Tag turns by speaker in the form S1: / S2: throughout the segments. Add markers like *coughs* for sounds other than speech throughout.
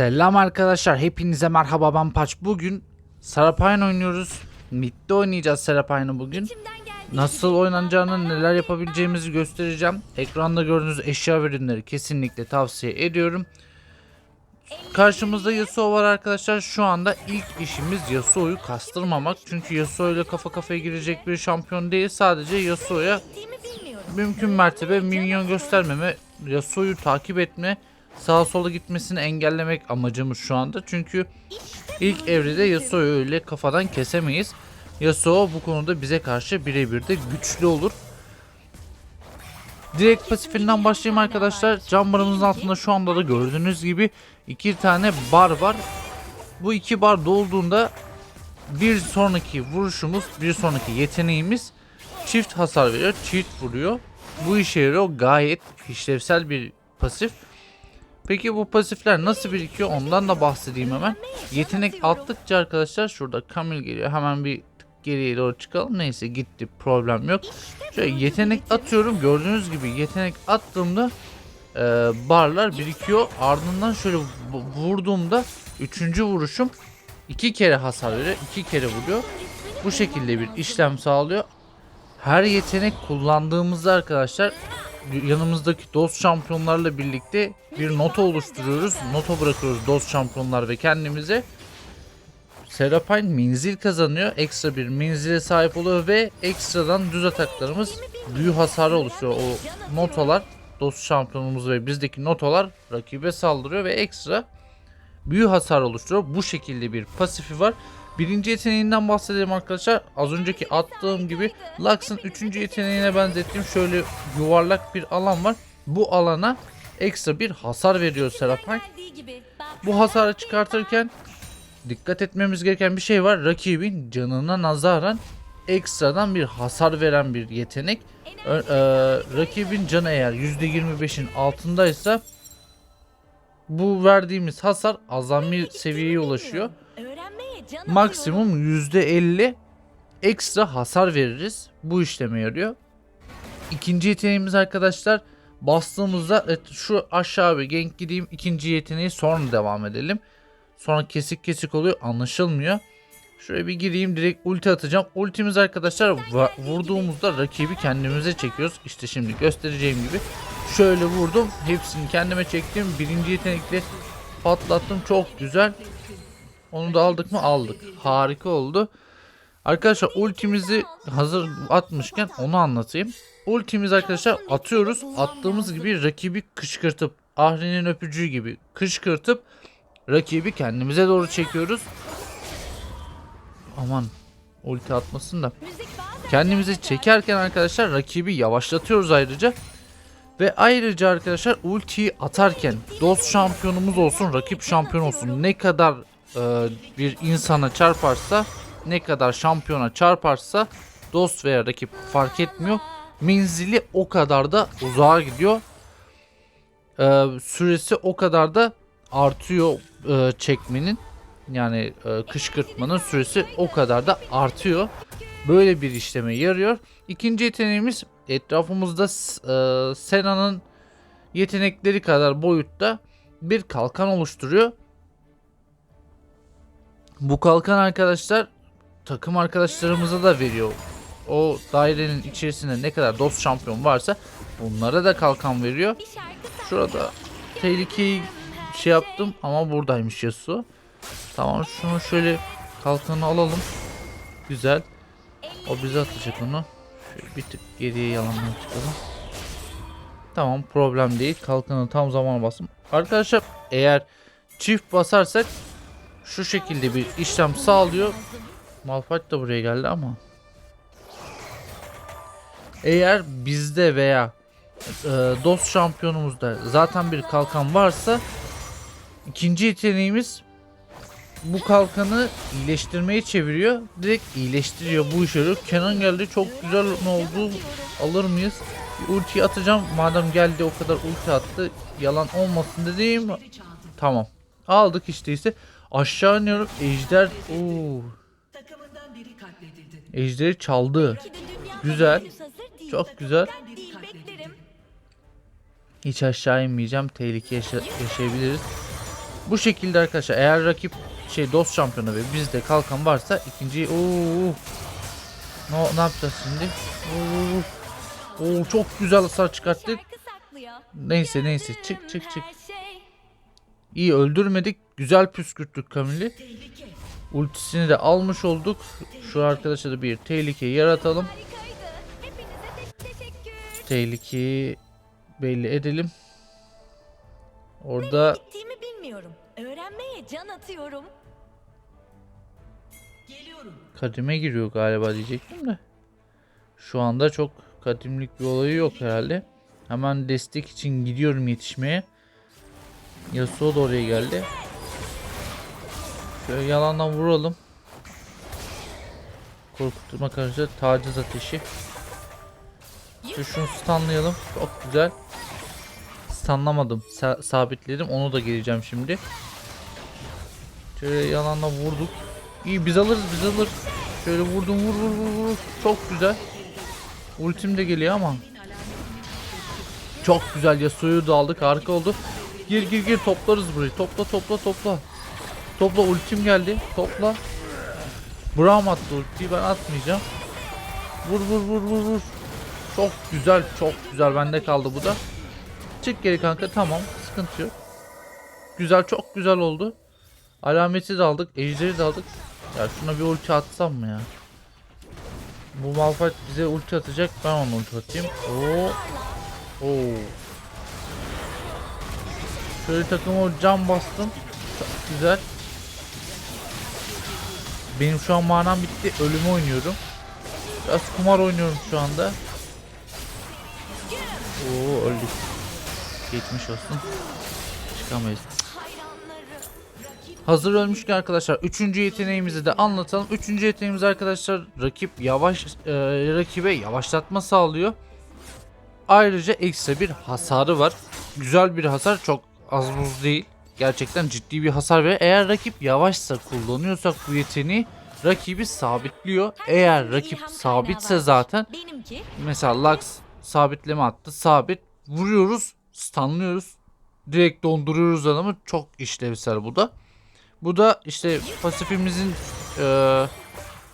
S1: Selam arkadaşlar, hepinize merhaba ben Paç. Bugün Serapine oynuyoruz. Mid'de oynayacağız Serapine'ı bugün. Nasıl oynanacağını, neler yapabileceğimizi göstereceğim. Ekranda gördüğünüz eşya ürünleri kesinlikle tavsiye ediyorum. Karşımızda Yasuo var arkadaşlar. Şu anda ilk işimiz Yasuo'yu kastırmamak. Çünkü Yasuo ile kafa kafaya girecek bir şampiyon değil. Sadece Yasuo'ya mümkün mertebe minyon göstermeme, Yasuo'yu takip etme, sağa sola gitmesini engellemek amacımız şu anda. Çünkü ilk evrede Yasuo'yu öyle kafadan kesemeyiz. Yasuo bu konuda bize karşı birebir de güçlü olur. Direkt pasifinden başlayayım arkadaşlar. Cam barımızın altında şu anda da gördüğünüz gibi iki tane bar var. Bu iki bar dolduğunda bir sonraki vuruşumuz, bir sonraki yeteneğimiz çift hasar veriyor, çift vuruyor. Bu işe yarıyor. Gayet işlevsel bir pasif. Peki bu pasifler nasıl birikiyor ondan da bahsedeyim hemen. Yetenek attıkça arkadaşlar şurada Kamil geliyor. Hemen bir geriye doğru çıkalım. Neyse gitti problem yok. Şöyle yetenek atıyorum. Gördüğünüz gibi yetenek attığımda e, barlar birikiyor. Ardından şöyle vu- vurduğumda üçüncü vuruşum iki kere hasar veriyor. iki kere vuruyor. Bu şekilde bir işlem sağlıyor. Her yetenek kullandığımızda arkadaşlar yanımızdaki dost şampiyonlarla birlikte bir nota oluşturuyoruz. Nota bırakıyoruz dost şampiyonlar ve kendimize. Serapine menzil kazanıyor. Ekstra bir menzile sahip oluyor ve ekstradan düz ataklarımız büyü hasarı oluşuyor. O notalar dost şampiyonumuz ve bizdeki notalar rakibe saldırıyor ve ekstra büyü hasar oluşturuyor. Bu şekilde bir pasifi var. Birinci yeteneğinden bahsedelim arkadaşlar. Az önceki attığım gibi Lux'ın üçüncü yeteneğine benzettiğim şöyle yuvarlak bir alan var. Bu alana ekstra bir hasar veriyor Serapine. Bu hasarı çıkartırken dikkat etmemiz gereken bir şey var. Rakibin canına nazaran ekstradan bir hasar veren bir yetenek. Ö- e, rakibin canı eğer %25'in altındaysa bu verdiğimiz hasar azami seviyeye ulaşıyor. Maksimum %50 ekstra hasar veririz. Bu işleme yarıyor. İkinci yeteneğimiz arkadaşlar bastığımızda evet, şu aşağı bir genk gideyim ikinci yeteneği sonra devam edelim. Sonra kesik kesik oluyor anlaşılmıyor. Şöyle bir gireyim direkt ulti atacağım. Ultimiz arkadaşlar vurduğumuzda rakibi kendimize çekiyoruz. İşte şimdi göstereceğim gibi. Şöyle vurdum. Hepsini kendime çektim. Birinci yetenekle patlattım. Çok güzel. Onu da aldık mı? Aldık. Harika oldu. Arkadaşlar ultimizi hazır atmışken onu anlatayım. Ultimizi arkadaşlar atıyoruz. Attığımız gibi rakibi kışkırtıp Ahri'nin öpücüğü gibi kışkırtıp rakibi kendimize doğru çekiyoruz. Aman ulti atmasın da. Kendimizi çekerken arkadaşlar rakibi yavaşlatıyoruz ayrıca. Ve ayrıca arkadaşlar ultiyi atarken dost şampiyonumuz olsun rakip şampiyon olsun ne kadar e, bir insana çarparsa ne kadar şampiyona çarparsa dost veya rakip fark etmiyor. Menzili o kadar da uzağa gidiyor. E, süresi o kadar da artıyor e, çekmenin. Yani e, kışkırtmanın süresi o kadar da artıyor. Böyle bir işleme yarıyor. İkinci yeteneğimiz etrafımızda e, Sena'nın yetenekleri kadar boyutta bir kalkan oluşturuyor. Bu kalkan arkadaşlar takım arkadaşlarımıza da veriyor. O dairenin içerisinde ne kadar dost şampiyon varsa bunlara da kalkan veriyor. Şurada tehlikeyi şey yaptım ama buradaymış Yasuo. Tamam şunu şöyle kalkanı alalım. Güzel. O bize atacak onu. Şöyle bir tık geriye yalandan çıkalım. Tamam problem değil. Kalkanı tam zamana bastım. Arkadaşlar eğer çift basarsak şu şekilde bir işlem sağlıyor. Malphite da buraya geldi ama. Eğer bizde veya e, dost şampiyonumuzda zaten bir kalkan varsa ikinci yeteneğimiz bu kalkanı iyileştirmeye çeviriyor. Direkt iyileştiriyor bu işe. Kenan geldi çok güzel ne oldu alır mıyız? Bir atacağım madem geldi o kadar ulti attı yalan olmasın dediğim tamam aldık işte ise aşağı iniyorum ejder Oo. Ejderi çaldı Güzel. çok güzel hiç aşağı inmeyeceğim tehlike yaşa- yaşayabiliriz Bu şekilde arkadaşlar eğer rakip şey dost şampiyonu ve bizde kalkan varsa ikinci ooo ne, ne yapacağız şimdi? Oo, oo, çok güzel hasar çıkarttık. Neyse neyse çık çık çık. İyi öldürmedik. Güzel püskürttük Kamil'i. Ultisini de almış olduk. Şu arkadaşa da bir tehlike yaratalım. Tehlikeyi belli edelim. Orada
S2: Gittiğimi bilmiyorum. Öğrenmeye can atıyorum.
S1: kadime giriyor galiba diyecektim de. Şu anda çok kadimlik bir olayı yok herhalde. Hemen destek için gidiyorum yetişmeye. Yasuo da oraya geldi. Şöyle yalandan vuralım. Korkutma karşı taciz ateşi. Şöyle şunu stunlayalım. Çok güzel. Stunlamadım. Sa- sabitledim. Onu da geleceğim şimdi. Şöyle yalandan vurduk. İyi biz alırız biz alırız. Şöyle vurdum vur vur vur vur. Çok güzel. Ultim de geliyor ama. Çok güzel Yasuo'yu da aldık harika oldu. Gir gir gir toplarız burayı. Topla topla topla. Topla ultim geldi. Topla. Braum attı ultiyi ben atmayacağım. Vur vur vur vur vur. Çok güzel çok güzel bende kaldı bu da. Çık geri kanka tamam sıkıntı yok. Güzel çok güzel oldu. Alameti de aldık. Ejderi de aldık. Ya şuna bir ulti atsam mı ya? Bu Malphite bize ulti atacak. Ben onu ulti atayım. Oo. Oo. Şöyle takıma cam bastım. Çok güzel. Benim şu an manam bitti. Ölümü oynuyorum. Biraz kumar oynuyorum şu anda. Oo öldük. Geçmiş olsun. Çıkamayız. Hazır ölmüşken arkadaşlar 3. yeteneğimizi de anlatalım. 3. yeteneğimiz arkadaşlar rakip yavaş e, rakibe yavaşlatma sağlıyor. Ayrıca ekstra bir hasarı var. Güzel bir hasar çok az buz değil. Gerçekten ciddi bir hasar ve eğer rakip yavaşsa kullanıyorsak bu yeteneği rakibi sabitliyor. Eğer rakip sabitse zaten mesela Lux sabitleme attı. Sabit vuruyoruz, stunlıyoruz. Direkt donduruyoruz adamı. Çok işlevsel bu da. Bu da işte pasifimizin eee,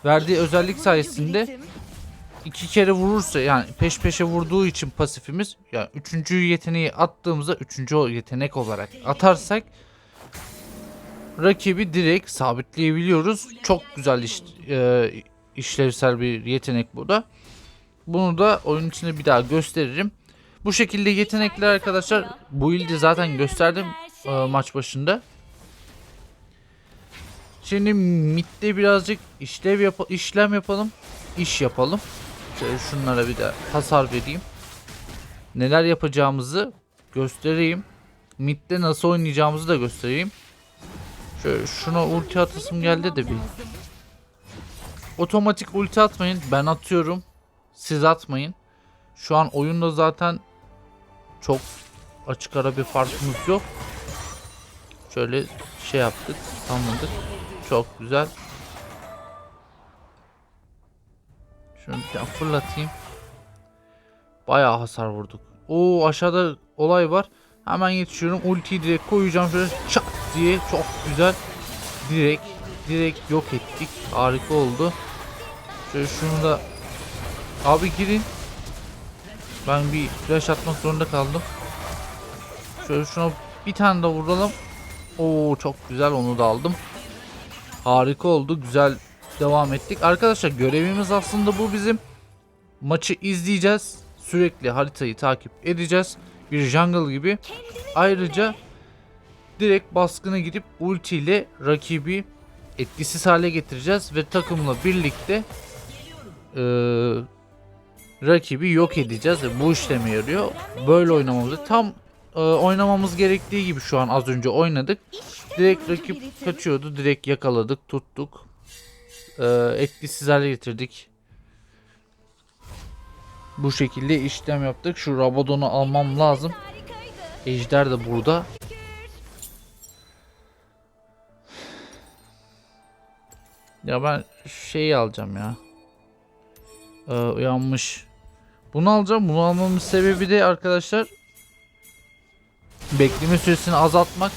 S1: verdiği özellik sayesinde. İki kere vurursa yani peş peşe vurduğu için pasifimiz yani üçüncü yeteneği attığımızda üçüncü yetenek olarak atarsak rakibi direkt sabitleyebiliyoruz. Çok güzel iş, e, işlevsel bir yetenek bu da. Bunu da oyun içinde bir daha gösteririm. Bu şekilde yetenekler arkadaşlar bu ilde zaten gösterdim e, maç başında. Şimdi midde birazcık işlev yap işlem yapalım. iş yapalım. Şöyle şunlara bir de hasar vereyim. Neler yapacağımızı göstereyim. Midde nasıl oynayacağımızı da göstereyim. Şöyle şuna ulti atasım geldi de bir. Otomatik ulti atmayın. Ben atıyorum. Siz atmayın. Şu an oyunda zaten çok açık ara bir farkımız yok. Şöyle şey yaptık. Anladık. Çok güzel. Şunu bir tane fırlatayım. Bayağı hasar vurduk. Oo aşağıda olay var. Hemen yetişiyorum. Ultiyi direkt koyacağım şöyle çat diye çok güzel. Direkt direkt yok ettik. Harika oldu. Şöyle şunu da abi girin. Ben bir flash atmak zorunda kaldım. Şöyle şuna bir tane de vuralım. Oo çok güzel onu da aldım. Harika oldu. Güzel devam ettik. Arkadaşlar görevimiz aslında bu bizim. Maçı izleyeceğiz. Sürekli haritayı takip edeceğiz. Bir jungle gibi. Ayrıca direkt baskına gidip ulti ile rakibi etkisiz hale getireceğiz ve takımla birlikte eee, rakibi yok edeceğiz ve bu işleme yarıyor. Böyle oynamamızı tam eee, oynamamız gerektiği gibi şu an az önce oynadık. Direkt rakip kaçıyordu. Direkt yakaladık, tuttuk. Ee, etkisiz hale getirdik. Bu şekilde işlem yaptık. Şu Rabadon'u almam lazım. Ejder de burada. Ya ben şeyi alacağım ya. Ee, uyanmış. Bunu alacağım. Bunu almamın sebebi de arkadaşlar bekleme süresini azaltmak.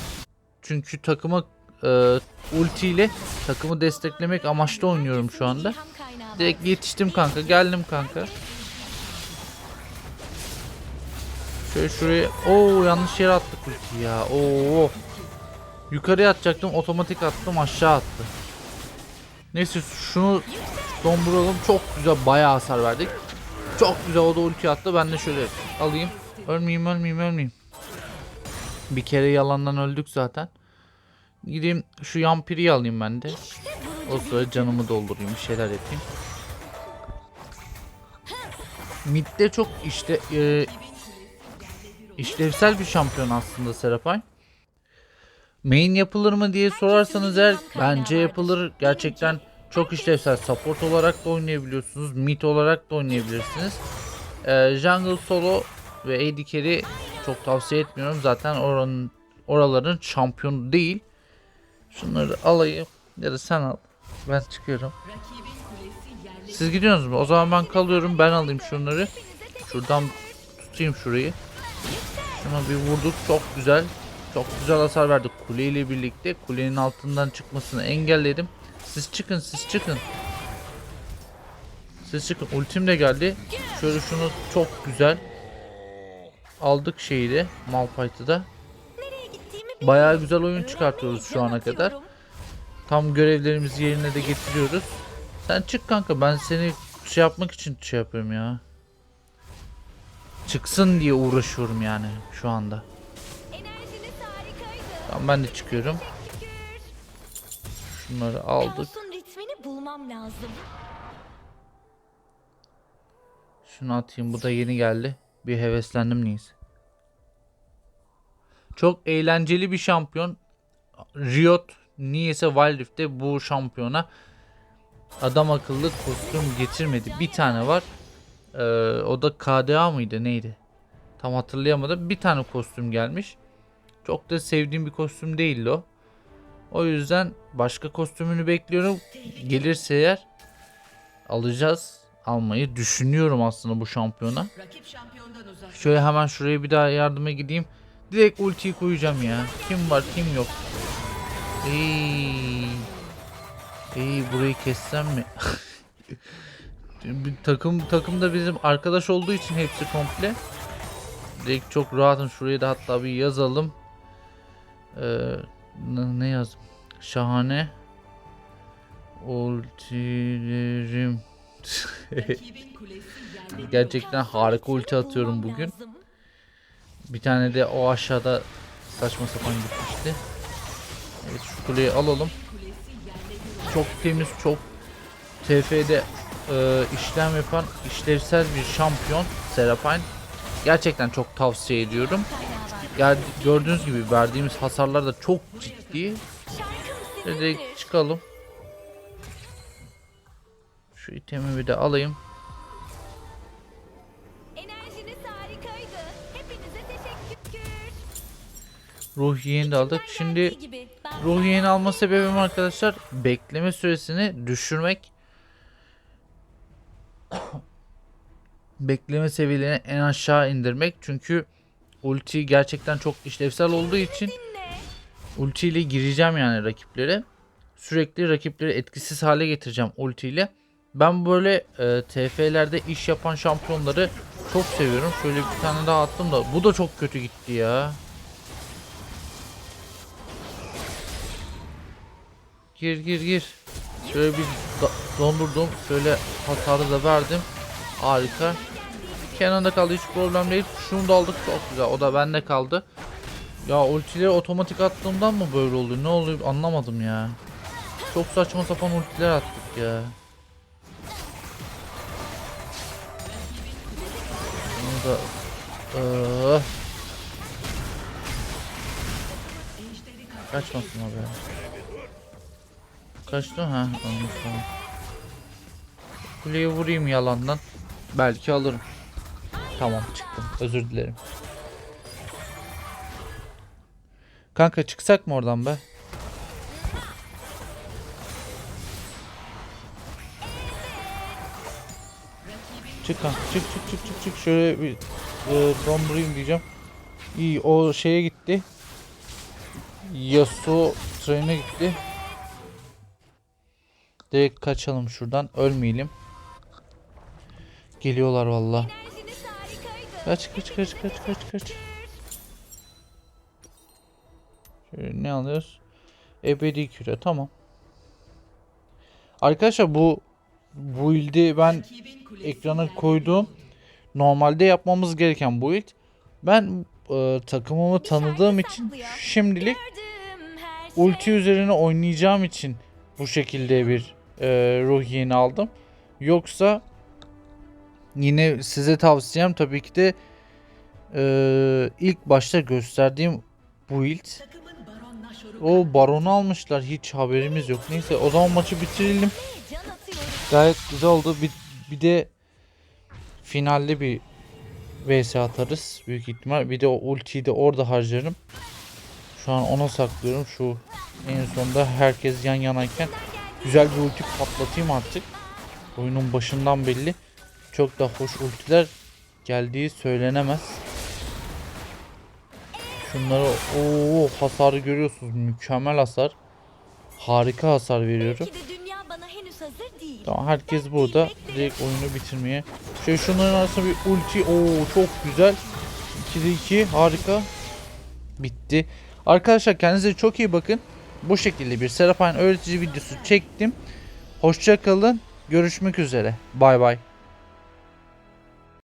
S1: Çünkü takıma e, ulti ile takımı desteklemek amaçlı oynuyorum şu anda. Direkt yetiştim kanka. Geldim kanka. Şöyle şuraya. Oo yanlış yere attık ultiyi ya. Oo. Yukarıya atacaktım. Otomatik attım. Aşağı attı. Neyse şunu donduralım. Çok güzel. Bayağı hasar verdik. Çok güzel. O da ulti attı. Ben de şöyle alayım. Ölmeyeyim ölmeyeyim ölmeyeyim. Bir kere yalandan öldük zaten. Gideyim şu yampiriyi alayım ben de. O sırada canımı doldurayım. Bir şeyler yapayım. Mid'de çok işte e, işlevsel bir şampiyon aslında Serapay. Main yapılır mı diye sorarsanız eğer bence yapılır. Gerçekten çok işlevsel. Support olarak da oynayabiliyorsunuz. Mid olarak da oynayabilirsiniz. E, jungle solo ve AD carry çok tavsiye etmiyorum. Zaten oranın oraların şampiyonu değil. Şunları alayım ya da sen al. Ben çıkıyorum. Siz gidiyorsunuz mu? O zaman ben kalıyorum. Ben alayım şunları. Şuradan tutayım şurayı. Şuna bir vurduk. Çok güzel. Çok güzel hasar verdik kule ile birlikte. Kulenin altından çıkmasını engelledim. Siz çıkın, siz çıkın. Siz çıkın. Ultim de geldi. Şöyle şunu çok güzel. Aldık şeyi de. Malphite'ı da. Bayağı güzel oyun çıkartıyoruz şu ana kadar. Tam görevlerimizi yerine de getiriyoruz. Sen çık kanka ben seni şey yapmak için şey yapıyorum ya. Çıksın diye uğraşıyorum yani şu anda. Tamam ben de çıkıyorum. Şunları aldık.
S2: Bulmam lazım.
S1: Şunu atayım bu da yeni geldi. Bir heveslendim neyse. Çok eğlenceli bir şampiyon. Riot niyeyse Wild Rift'te bu şampiyona adam akıllı kostüm getirmedi. Bir tane var. Ee, o da KDA mıydı neydi? Tam hatırlayamadım. Bir tane kostüm gelmiş. Çok da sevdiğim bir kostüm değildi o. O yüzden başka kostümünü bekliyorum. Gelirse eğer alacağız. Almayı düşünüyorum aslında bu şampiyona. Şöyle hemen şuraya bir daha yardıma gideyim. Direkt ultiyi koyacağım ya. Kim var kim yok. Ey burayı kessem mi? *laughs* bir takım takım da bizim arkadaş olduğu için hepsi komple. Direkt çok rahatım. Şuraya da hatta bir yazalım. Ee, ne, yazdım? Şahane. Ultilerim. *laughs* Gerçekten harika ulti atıyorum bugün. Bir tane de o aşağıda saçma sapan gitmişti. Evet şu kuleyi alalım. Çok temiz, çok TF'de e, işlem yapan işlevsel bir şampiyon Serapine. Gerçekten çok tavsiye ediyorum.
S2: Kaynağı var.
S1: Ya gördüğünüz gibi verdiğimiz hasarlar da çok ciddi. Direkt çıkalım. Şu itemi bir de alayım. Ruhiye'ni de aldık. Şimdi Ruhiye'ni alma sebebim arkadaşlar bekleme süresini düşürmek. *coughs* bekleme seviyelerini en aşağı indirmek. Çünkü ulti gerçekten çok işlevsel olduğu için
S2: Dinle.
S1: ulti ile gireceğim yani rakiplere. Sürekli rakipleri etkisiz hale getireceğim ulti ile. Ben böyle e, TF'lerde iş yapan şampiyonları çok seviyorum. Şöyle bir tane daha attım da bu da çok kötü gitti ya. Gir gir gir. Şöyle bir dondurdum. Şöyle hasarı da verdim. Harika. Kenarda kaldı hiç problem değil. Şunu da aldık çok güzel. O da bende kaldı. Ya ultileri otomatik attığımdan mı böyle oluyor? Ne oluyor anlamadım ya. Çok saçma sapan ultiler attık ya. Bunu da Iıı. Kaçmasın abi. Kaçtı ha. Tamam. Kuleyi vurayım yalandan. Belki alırım. Tamam çıktım. Özür dilerim. Kanka çıksak mı oradan be? Çık çık çık çık çık çık şöyle bir e, dondurayım diyeceğim. İyi o şeye gitti. Yasuo trene gitti. Direkt kaçalım şuradan. Ölmeyelim. Geliyorlar valla. Kaç kaç kaç kaç kaç kaç. Şöyle ne alıyoruz? Ebedi küre tamam. Arkadaşlar bu build'i ben ekrana koyduğum normalde yapmamız gereken build. Ben e, takımımı tanıdığım için şimdilik
S2: her şey.
S1: ulti üzerine oynayacağım için bu şekilde bir e, ruh yeni aldım. Yoksa yine size tavsiyem tabii ki de e, ilk başta gösterdiğim build. O baronu almışlar hiç haberimiz yok. Neyse o zaman maçı bitirelim. Gayet güzel oldu. Bir, bir de finalde bir vs atarız büyük ihtimal. Bir de o ultiyi de orada harcarım. Şu an ona saklıyorum. Şu en sonunda herkes yan yanayken güzel bir ulti patlatayım artık. Oyunun başından belli. Çok da hoş ultiler geldiği söylenemez. Şunları o hasarı görüyorsunuz. Mükemmel hasar. Harika hasar veriyorum. Tamam herkes burada. Direkt oyunu bitirmeye. Şey şunların arasında bir ulti. Oo çok güzel. 2'de 2 harika. Bitti. Arkadaşlar kendinize çok iyi bakın. Bu şekilde bir Serapine öğretici videosu çektim. Hoşça kalın. Görüşmek üzere. Bay bay.